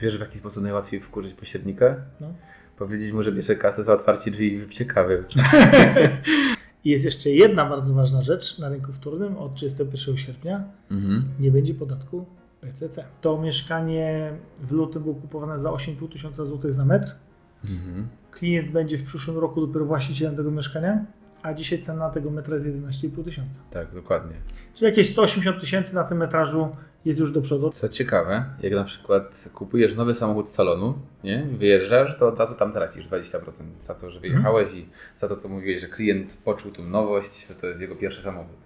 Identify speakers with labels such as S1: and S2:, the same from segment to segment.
S1: Wiesz w jaki sposób najłatwiej wkurzyć pośrednika?
S2: No.
S1: Powiedzieć mu, że bierze kasę za otwarcie drzwi i wypicie kawy.
S2: I jest jeszcze jedna bardzo ważna rzecz na rynku wtórnym. Od 31 sierpnia
S1: Mhm.
S2: nie będzie podatku PCC. To mieszkanie w lutym było kupowane za 8,5 tysiąca złotych za metr.
S1: Mhm.
S2: Klient będzie w przyszłym roku dopiero właścicielem tego mieszkania, a dzisiaj cena tego metra jest 11,5 tysiąca.
S1: Tak, dokładnie.
S2: Czyli jakieś 180 tysięcy na tym metrażu jest już do przodu.
S1: Co ciekawe, jak na przykład kupujesz nowy samochód z salonu, nie? wyjeżdżasz, to od razu tam tracisz 20% za to, że wyjechałeś i za to, co mówiłeś, że klient poczuł tą nowość, że to jest jego pierwszy samochód.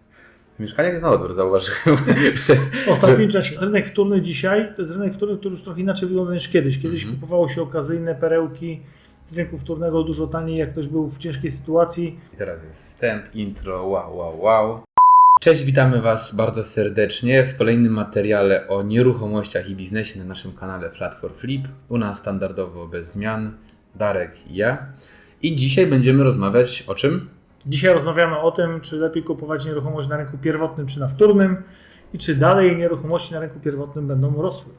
S1: W mieszkaniach jest na odwrót, zauważyłem.
S2: W ostatnim czasie. Rynek wtórny dzisiaj to jest rynek wtórny, który już trochę inaczej wygląda niż kiedyś. Kiedyś
S1: Mhm.
S2: kupowało się okazyjne perełki z rynku wtórnego dużo taniej, jak ktoś był w ciężkiej sytuacji.
S1: I teraz jest wstęp, intro, wow, wow, wow. Cześć, witamy Was bardzo serdecznie w kolejnym materiale o nieruchomościach i biznesie na naszym kanale Flat for Flip. U nas standardowo bez zmian, Darek i ja. I dzisiaj będziemy rozmawiać o czym?
S2: Dzisiaj rozmawiamy o tym, czy lepiej kupować nieruchomość na rynku pierwotnym czy na wtórnym i czy dalej nieruchomości na rynku pierwotnym będą rosły.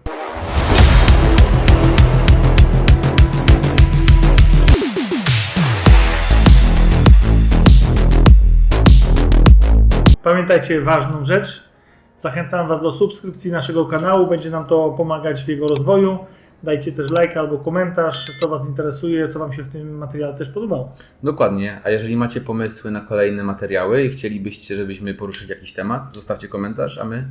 S2: Pamiętajcie ważną rzecz. Zachęcam Was do subskrypcji naszego kanału. Będzie nam to pomagać w jego rozwoju. Dajcie też like albo komentarz, co Was interesuje, co Wam się w tym materiale też podobało.
S1: Dokładnie. A jeżeli macie pomysły na kolejne materiały i chcielibyście, żebyśmy poruszyli jakiś temat, zostawcie komentarz, a my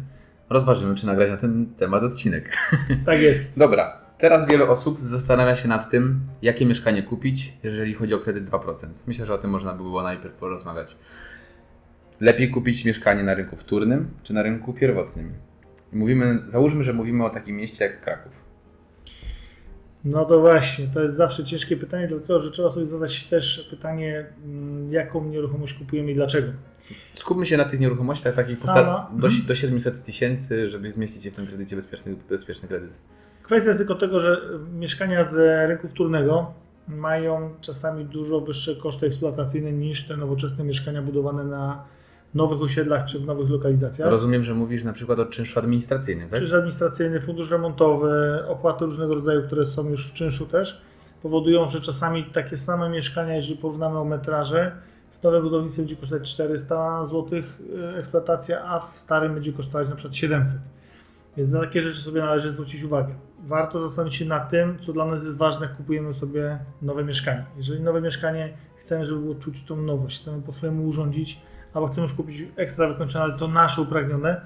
S1: rozważymy, czy nagrać na ten temat odcinek.
S2: Tak jest.
S1: Dobra, teraz wiele osób zastanawia się nad tym, jakie mieszkanie kupić, jeżeli chodzi o kredyt 2%. Myślę, że o tym można by było najpierw porozmawiać. Lepiej kupić mieszkanie na rynku wtórnym czy na rynku pierwotnym? Mówimy, załóżmy, że mówimy o takim mieście jak Kraków.
S2: No to właśnie, to jest zawsze ciężkie pytanie, dlatego że trzeba sobie zadać też pytanie, mm, jaką nieruchomość kupujemy i dlaczego.
S1: Skupmy się na tych nieruchomościach takich
S2: Sama-
S1: do, do 700 tysięcy, żeby zmieścić się w tym kredycie bezpieczny, bezpieczny kredyt.
S2: Kwestia jest tylko tego, że mieszkania z rynku wtórnego mają czasami dużo wyższe koszty eksploatacyjne niż te nowoczesne mieszkania budowane na nowych osiedlach czy w nowych lokalizacjach.
S1: Rozumiem, że mówisz na przykład o czynszu administracyjnym, tak?
S2: Czynsz administracyjny, fundusz remontowy, opłaty różnego rodzaju, które są już w czynszu też, powodują, że czasami takie same mieszkania, jeżeli porównamy o metraże, w nowym budownictwie będzie kosztować 400 zł eksploatacja, a w starym będzie kosztować na przykład 700. Więc na takie rzeczy sobie należy zwrócić uwagę. Warto zastanowić się nad tym, co dla nas jest ważne, jak kupujemy sobie nowe mieszkanie. Jeżeli nowe mieszkanie chcemy, żeby było czuć tą nowość, chcemy po swojemu urządzić, albo chcemy już kupić ekstra wykończone, ale to nasze upragnione,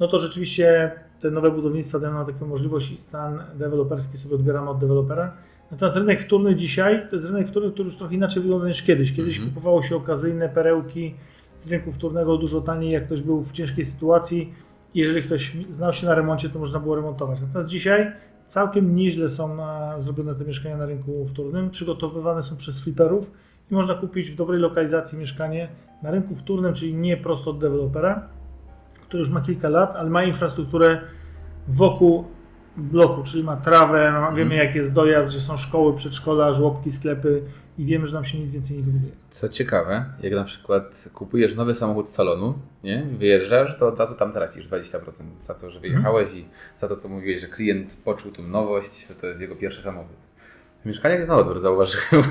S2: no to rzeczywiście te nowe budownictwa dają nam taką możliwość i stan deweloperski sobie odbieramy od dewelopera. Natomiast rynek wtórny dzisiaj to jest rynek wtórny, który już trochę inaczej wygląda niż kiedyś. Kiedyś
S1: Mhm.
S2: kupowało się okazyjne perełki z rynku wtórnego dużo taniej, jak ktoś był w ciężkiej sytuacji. I Jeżeli ktoś znał się na remoncie, to można było remontować. Natomiast dzisiaj całkiem nieźle są zrobione te mieszkania na rynku wtórnym. Przygotowywane są przez fliperów i można kupić w dobrej lokalizacji mieszkanie na rynku wtórnym, czyli nie prosto od dewelopera, który już ma kilka lat, ale ma infrastrukturę wokół bloku, czyli ma trawę, wiemy jak jest dojazd, gdzie są szkoły, przedszkola, żłobki, sklepy i wiemy, że nam się nic więcej nie wybuduje.
S1: Co ciekawe, jak na przykład kupujesz nowy samochód z salonu, nie? wyjeżdżasz, to od razu tam tracisz 20% za to, że wyjechałeś i za to, co mówiłeś, że klient poczuł tą nowość, że to jest jego pierwszy samochód. Mieszkaniach jest na odwrót, zauważyłem,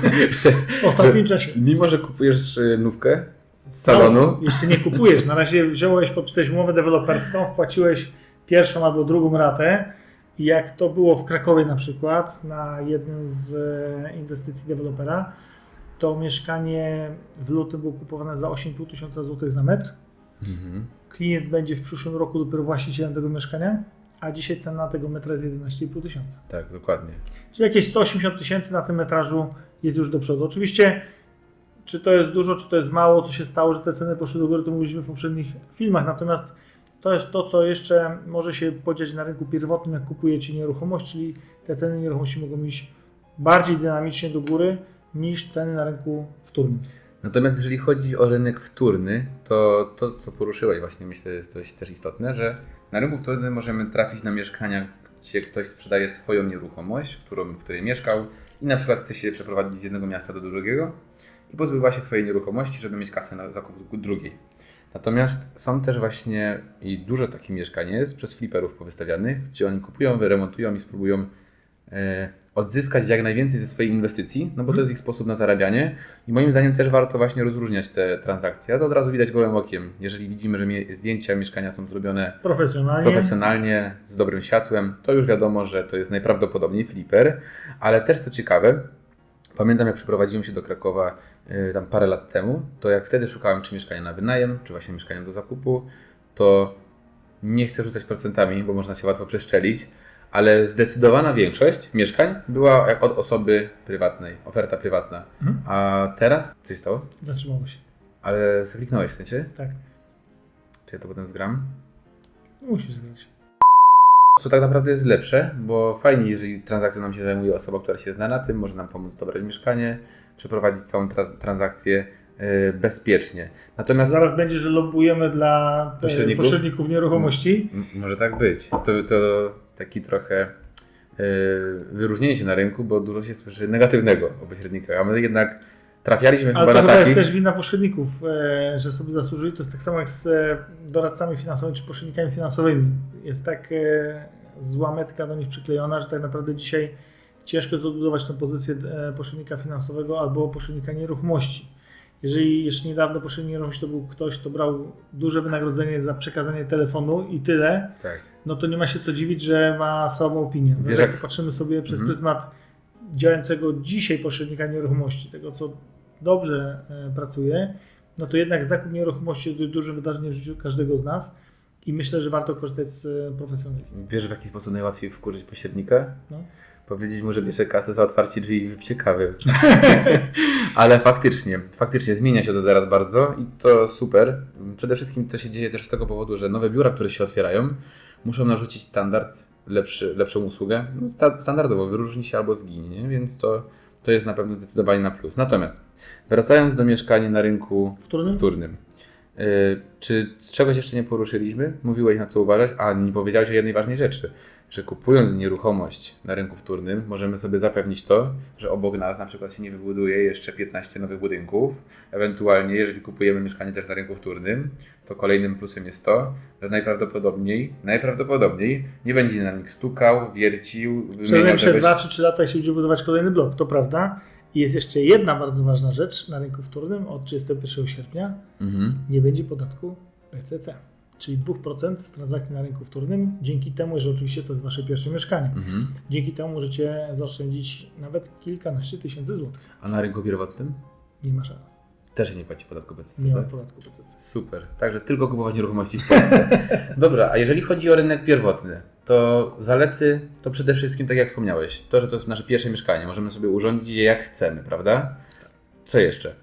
S2: W ostatnim czasie.
S1: mimo, że kupujesz y, nówkę z salonu,
S2: No, jeszcze nie kupujesz. Na razie wziąłeś, podpisałeś umowę deweloperską, wpłaciłeś pierwszą albo drugą ratę. I jak to było w Krakowie na przykład, na jednym z e, inwestycji dewelopera, to mieszkanie w lutym było kupowane za 8,5 tysiąca złotych za metr.
S1: mhm.
S2: Klient będzie w przyszłym roku dopiero właścicielem tego mieszkania, a dzisiaj cena tego metra jest 11,5 tysiąca.
S1: tak, dokładnie.
S2: Czyli jakieś 180 tysięcy na tym metrażu jest już do przodu. Oczywiście, czy to jest dużo, czy to jest mało, co się stało, że te ceny poszły do góry, to mówiliśmy w poprzednich filmach. Natomiast to jest to, co jeszcze może się podziać na rynku pierwotnym, jak kupujecie nieruchomość, czyli te ceny nieruchomości mogą iść bardziej dynamicznie do góry niż ceny na rynku wtórnym.
S1: Natomiast jeżeli chodzi o rynek wtórny, to to, co poruszyłeś właśnie, myślę, jest dość też istotne, że na rynku wtórnym możemy trafić na mieszkania, gdzie ktoś sprzedaje swoją nieruchomość, którą, w której mieszkał i na przykład chce się przeprowadzić z jednego miasta do drugiego i pozbywa się swojej nieruchomości, żeby mieć kasę na zakup drugiej. Natomiast są też właśnie i dużo takich mieszkań jest przez fliperów powystawianych, gdzie oni kupują, wyremontują i spróbują odzyskać jak najwięcej ze swojej inwestycji, no bo to jest ich sposób na zarabianie i moim zdaniem też warto właśnie rozróżniać te transakcje. A to od razu widać gołym okiem. Jeżeli widzimy, że zdjęcia mieszkania są zrobione
S2: Profesjonalnie.
S1: profesjonalnie, z dobrym światłem, to już wiadomo, że to jest najprawdopodobniej flipper, ale też co ciekawe, pamiętam jak przeprowadziłem się do Krakowa y, tam parę lat temu, to jak wtedy szukałem czy mieszkania na wynajem, czy właśnie mieszkania do zakupu, to nie chcę rzucać procentami, bo można się łatwo przeszczelić, ale zdecydowana większość mieszkań była od osoby prywatnej, oferta prywatna.
S2: Mhm.
S1: A teraz coś stało?
S2: Zatrzymało się.
S1: Ale zakliknąłeś w sensie?
S2: Tak.
S1: Czy ja to potem zgram?
S2: Musisz zgrać.
S1: Co tak naprawdę jest lepsze, bo fajnie, jeżeli transakcją nam się zajmuje osoba, która się zna na tym, może nam pomóc dobrać mieszkanie, przeprowadzić całą tra- transakcję yy, bezpiecznie. Natomiast
S2: Zaraz będzie, że lobbujemy dla e,
S1: Pośredników?
S2: pośredników nieruchomości.
S1: m- może tak być. To, to taki trochę yy, wyróżnienie się na rynku, bo dużo się słyszy negatywnego o pośrednikach, a my jednak trafialiśmy
S2: Ale
S1: chyba
S2: to
S1: na
S2: chyba jest
S1: takich.
S2: też wina pośredników, e, że sobie zasłużyli. To jest tak samo jak z e, doradcami finansowymi czy pośrednikami finansowymi. Jest tak e, zła metka do nich przyklejona, że tak naprawdę dzisiaj ciężko jest odbudować tę pozycję e, pośrednika finansowego albo pośrednika nieruchomości. Jeżeli jeszcze niedawno pośrednik nieruchomości to był ktoś, kto brał duże wynagrodzenie za przekazanie telefonu i tyle,
S1: Tak.
S2: no to nie ma się co dziwić, że ma słabą opinię.
S1: Wiesz,
S2: Wiesz, jak patrzymy sobie przez
S1: Mhm.
S2: pryzmat działającego dzisiaj pośrednika nieruchomości, tego co dobrze e, pracuje, no to jednak zakup nieruchomości jest dość dużym wydarzeniem w życiu każdego z nas i myślę, że warto korzystać z e, profesjonalistów.
S1: Wiesz w jaki sposób najłatwiej wkurzyć pośrednika?
S2: No.
S1: Powiedzieć mu, że bierze kasę za otwarcie drzwi i wypicie kawy. Ale faktycznie, faktycznie zmienia się to teraz bardzo i to super. Przede wszystkim to się dzieje też z tego powodu, że nowe biura, które się otwierają, muszą narzucić standard, lepszy, lepszą usługę. No, sta- standardowo wyróżni się albo zginie, nie? więc to, to jest na pewno zdecydowanie na plus. Natomiast wracając do mieszkania na rynku
S2: Wtórnym?
S1: wtórnym. Yy, czy czegoś jeszcze nie poruszyliśmy? Mówiłeś na co uważać, a nie powiedziałeś o jednej ważnej rzeczy, że kupując nieruchomość na rynku wtórnym, możemy sobie zapewnić to, że obok nas na przykład się nie wybuduje jeszcze 15 nowych budynków. Ewentualnie, jeżeli kupujemy mieszkanie też na rynku wtórnym, to kolejnym plusem jest to, że najprawdopodobniej, najprawdopodobniej nie będzie na nich stukał, wiercił, wymieniał czegoś.
S2: 2 czy 3 lata się będzie budować kolejny blok, to prawda. I jest jeszcze jedna bardzo ważna rzecz na rynku wtórnym od 31 sierpnia.
S1: Mhm.
S2: nie będzie podatku PCC, czyli 2% z transakcji na rynku wtórnym, dzięki temu, że oczywiście to jest Wasze pierwsze mieszkanie.
S1: Mhm.
S2: Dzięki temu możecie zaoszczędzić nawet kilkanaście tysięcy złotych.
S1: A na rynku pierwotnym
S2: Nie ma szans.
S1: też nie płaci podatku PCC,
S2: Nie ma
S1: tak?
S2: podatku PCC.
S1: Super. Także tylko kupować nieruchomości w Polsce. Dobra, a jeżeli chodzi o rynek pierwotny, to zalety to przede wszystkim, tak jak wspomniałeś, to, że to jest nasze pierwsze mieszkanie. Możemy sobie urządzić je jak chcemy, prawda? Co jeszcze?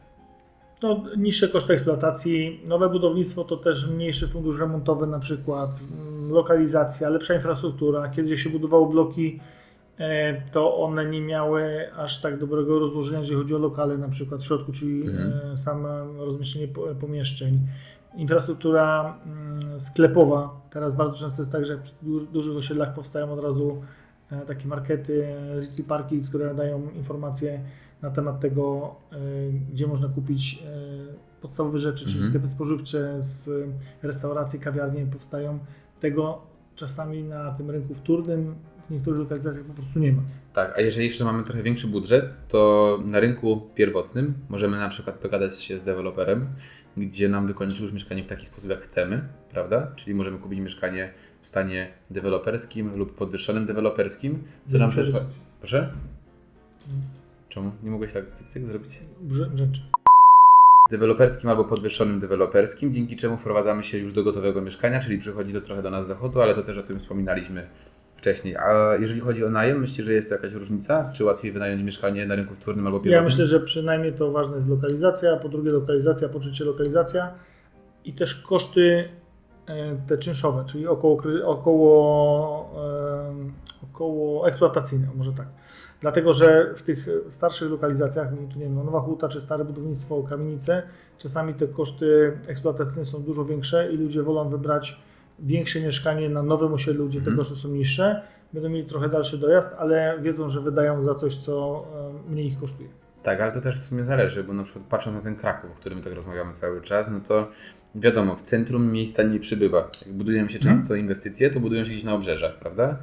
S2: No, niższe koszty eksploatacji, nowe budownictwo to też mniejszy fundusz remontowy na przykład, mm, lokalizacja, lepsza infrastruktura. Kiedy się budowało bloki, e, to one nie miały aż tak dobrego rozłożenia, jeżeli chodzi o lokale na przykład w środku, czyli
S1: Mhm.
S2: e, same rozmieszczenie po- pomieszczeń. Infrastruktura mm, sklepowa, teraz bardzo często jest tak, że du- dużych osiedlach powstają od razu takie markety, e, retail parki, które dają informacje na temat tego, e, gdzie można kupić e, podstawowe rzeczy, czyli
S1: Mhm.
S2: sklepy spożywcze, z restauracje, kawiarnie powstają. Tego czasami na tym rynku wtórnym w niektórych lokalizacjach po prostu nie ma.
S1: Tak, a jeżeli jeszcze mamy trochę większy budżet, to na rynku pierwotnym możemy na przykład dogadać się z deweloperem, gdzie nam wykończy już mieszkanie w taki sposób, jak chcemy, prawda? Czyli możemy kupić mieszkanie w stanie deweloperskim lub podwyższonym deweloperskim, co nam też...
S2: Brzęczy.
S1: Proszę? Czemu? Nie mogłeś tak cyk, cyk zrobić?
S2: Rzeczy.
S1: deweloperskim albo podwyższonym deweloperskim, dzięki czemu wprowadzamy się już do gotowego mieszkania, czyli przychodzi to trochę do nas z zachodu, ale to też o tym wspominaliśmy wcześniej. A jeżeli chodzi o najem, myślicie, że jest to jakaś różnica? Czy łatwiej wynająć mieszkanie na rynku wtórnym albo pierwotnym?
S2: Ja myślę, że przynajmniej to ważna jest lokalizacja, po drugie lokalizacja, po trzecie lokalizacja i też koszty e, te czynszowe, czyli około, około, em, około eksploatacyjne, może tak. Dlatego, że w tych starszych lokalizacjach, tu nie wiem, no Nowa Huta czy stare budownictwo, kamienice, czasami te koszty eksploatacyjne są dużo większe i ludzie wolą wybrać większe mieszkanie na nowym osiedlu, gdzie te
S1: Mhm.
S2: koszty są niższe. Będą mieli trochę dalszy dojazd, ale wiedzą, że wydają za coś, co e, mniej ich kosztuje.
S1: Tak, ale to też w sumie zależy, bo na przykład patrząc na ten Kraków, o którym tak rozmawiamy cały czas, no to wiadomo, w centrum miejsca nie przybywa. Jak budują się
S2: Mhm.
S1: często inwestycje, to budują się gdzieś na obrzeżach, prawda?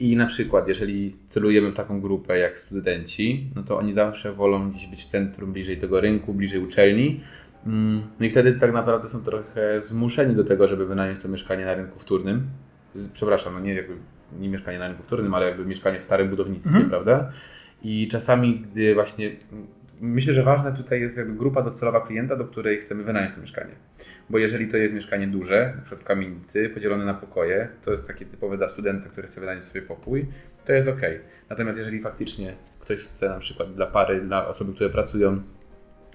S1: I na przykład, jeżeli celujemy w taką grupę jak studenci, no to oni zawsze wolą gdzieś być w centrum, bliżej tego rynku, bliżej uczelni. Mm, No i wtedy tak naprawdę są trochę zmuszeni do tego, żeby wynająć to mieszkanie na rynku wtórnym. Przepraszam, no nie jakby nie mieszkanie na rynku wtórnym, ale jakby mieszkanie w starym budownictwie,
S2: Mhm.
S1: prawda? I czasami, gdy właśnie. Myślę, że ważna tutaj jest jakby grupa docelowa klienta, do której chcemy wynająć to mieszkanie. Bo jeżeli to jest mieszkanie duże, na przykład w kamienicy, podzielone na pokoje, to jest takie typowe dla studenta, który chce wynająć sobie pokój, to jest ok. Natomiast jeżeli faktycznie ktoś chce na przykład dla pary, dla osoby, które pracują,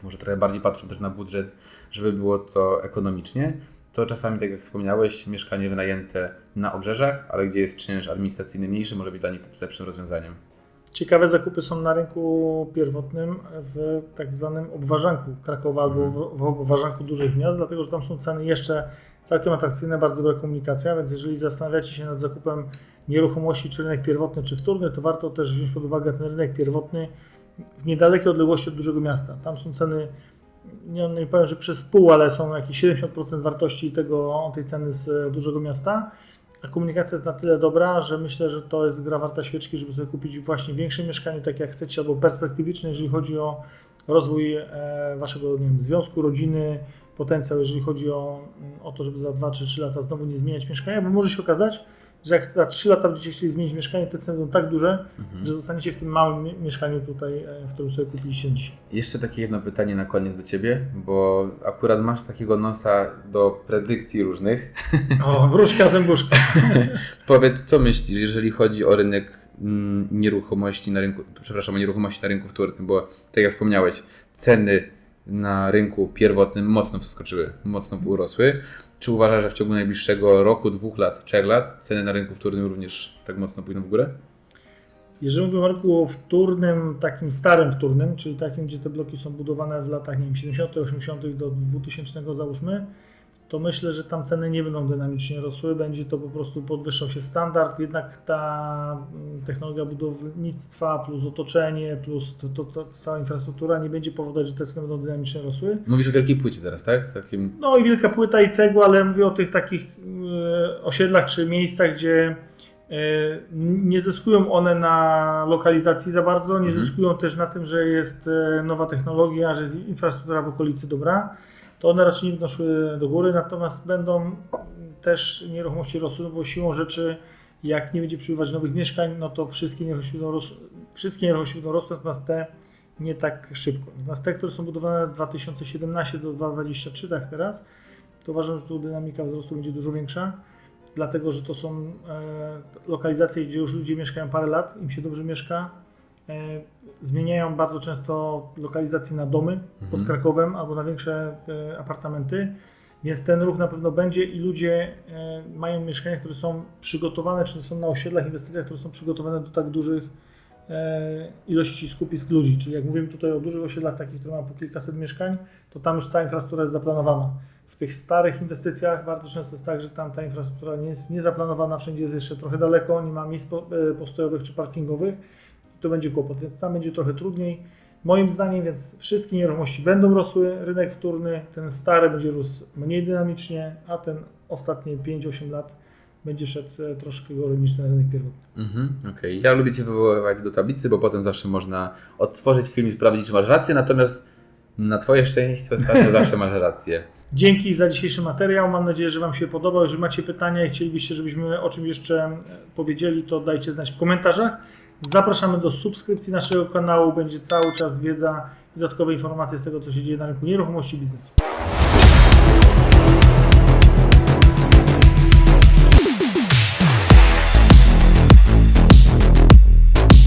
S1: może trochę bardziej patrzą też na budżet, żeby było to ekonomicznie, to czasami, tak jak wspomniałeś, mieszkanie wynajęte na obrzeżach, ale gdzie jest czynsz administracyjny mniejszy, może być dla nich lepszym rozwiązaniem.
S2: Ciekawe zakupy są na rynku pierwotnym w tak zwanym obwarzanku Krakowa albo w- w obwarzanku dużych miast, dlatego że tam są ceny jeszcze całkiem atrakcyjne, bardzo dobra komunikacja, więc jeżeli zastanawiacie się nad zakupem nieruchomości, czy rynek pierwotny, czy wtórny, to warto też wziąć pod uwagę ten rynek pierwotny w niedalekiej odległości od dużego miasta. Tam są ceny, nie, nie powiem, że przez pół, ale są jakieś 70% wartości tego, tej ceny z e, dużego miasta. A komunikacja jest na tyle dobra, że myślę, że to jest gra warta świeczki, żeby sobie kupić właśnie większe mieszkanie, tak jak chcecie, albo perspektywiczne, jeżeli chodzi o rozwój e, waszego nie wiem, związku, rodziny, potencjał, jeżeli chodzi o, o to, żeby za 2 czy 3 lata znowu nie zmieniać mieszkania, bo może się okazać, że jak za 3 lata będziecie chcieli zmienić mieszkanie, te ceny będą tak duże, że zostaniecie w tym małym mie- mieszkaniu tutaj, e, w którym sobie kupiliście dzisiaj.
S1: Jeszcze takie jedno pytanie na koniec do Ciebie, bo akurat masz takiego nosa do predykcji różnych.
S2: O, wróżka zębuszka.
S1: Powiedz, co myślisz, jeżeli chodzi o rynek mm, nieruchomości na rynku, przepraszam, nieruchomości na rynku wtórnym, bo tak jak wspomniałeś, ceny na rynku pierwotnym mocno wskoczyły, mocno urosły. Czy uważasz, że w ciągu najbliższego roku, dwóch lat, trzech lat ceny na rynku wtórnym również tak mocno pójdą w górę?
S2: Jeżeli mówimy o rynku wtórnym, takim starym wtórnym, czyli takim, gdzie te bloki są budowane w latach nie wiem, 70., 80. do 2000 załóżmy, to myślę, że tam ceny nie będą dynamicznie rosły, będzie to po prostu podwyższał się standard, jednak ta mm, technologia budownictwa plus otoczenie, plus to, to, to, cała infrastruktura nie będzie powodować, że te ceny będą dynamicznie rosły.
S1: Mówisz o wielkiej płycie teraz, tak? Takim...
S2: No i wielka płyta i cegła, ale mówię o tych takich e, osiedlach czy miejscach, gdzie e, nie zyskują one na lokalizacji za bardzo, nie
S1: Mhm.
S2: zyskują też na tym, że jest e, nowa technologia, że jest infrastruktura w okolicy dobra, to one raczej nie będą szły do góry, natomiast będą też nieruchomości rosły, no bo siłą rzeczy jak nie będzie przybywać nowych mieszkań, no to wszystkie nieruchomości będą, ros- wszystkie nieruchomości będą rosły, natomiast te nie tak szybko. Natomiast te, które są budowane 2017 do 2023, tak teraz, to uważam, że tu dynamika wzrostu będzie dużo większa, dlatego że to są e, lokalizacje, gdzie już ludzie mieszkają parę lat, im się dobrze mieszka. E, zmieniają bardzo często lokalizacje na domy pod Krakowem albo na większe e, apartamenty, więc ten ruch na pewno będzie i ludzie e, mają mieszkania, które są przygotowane, czy są na osiedlach, inwestycjach, które są przygotowane do tak dużych ilości skupisk ludzi. Czyli jak mówimy tutaj o dużych osiedlach, takich, które mają po kilkaset mieszkań, to tam już cała infrastruktura jest zaplanowana. W tych starych inwestycjach bardzo często jest tak, że tam ta infrastruktura nie jest niezaplanowana, wszędzie jest jeszcze trochę daleko, nie ma miejsc po- postojowych czy parkingowych. To będzie kłopot, więc tam będzie trochę trudniej. Moim zdaniem, więc wszystkie nieruchomości będą rosły, rynek wtórny, ten stary będzie rósł mniej dynamicznie, a ten ostatnie 5-8 lat będzie szedł e, troszkę gorzej niż ten rynek pierwotny.
S1: Mhm, okej. Ja lubię Cię wywoływać do tablicy, bo potem zawsze można odtworzyć film i sprawdzić, czy masz rację, natomiast na Twoje szczęście ostatnio zawsze masz rację.
S2: Dzięki za dzisiejszy materiał. Mam nadzieję, że Wam się podobał. Jeżeli macie pytania i chcielibyście, żebyśmy o czymś jeszcze powiedzieli, to dajcie znać w komentarzach. Zapraszamy do subskrypcji naszego kanału. Będzie cały czas wiedza i dodatkowe informacje z tego, co się dzieje na rynku nieruchomości biznesu.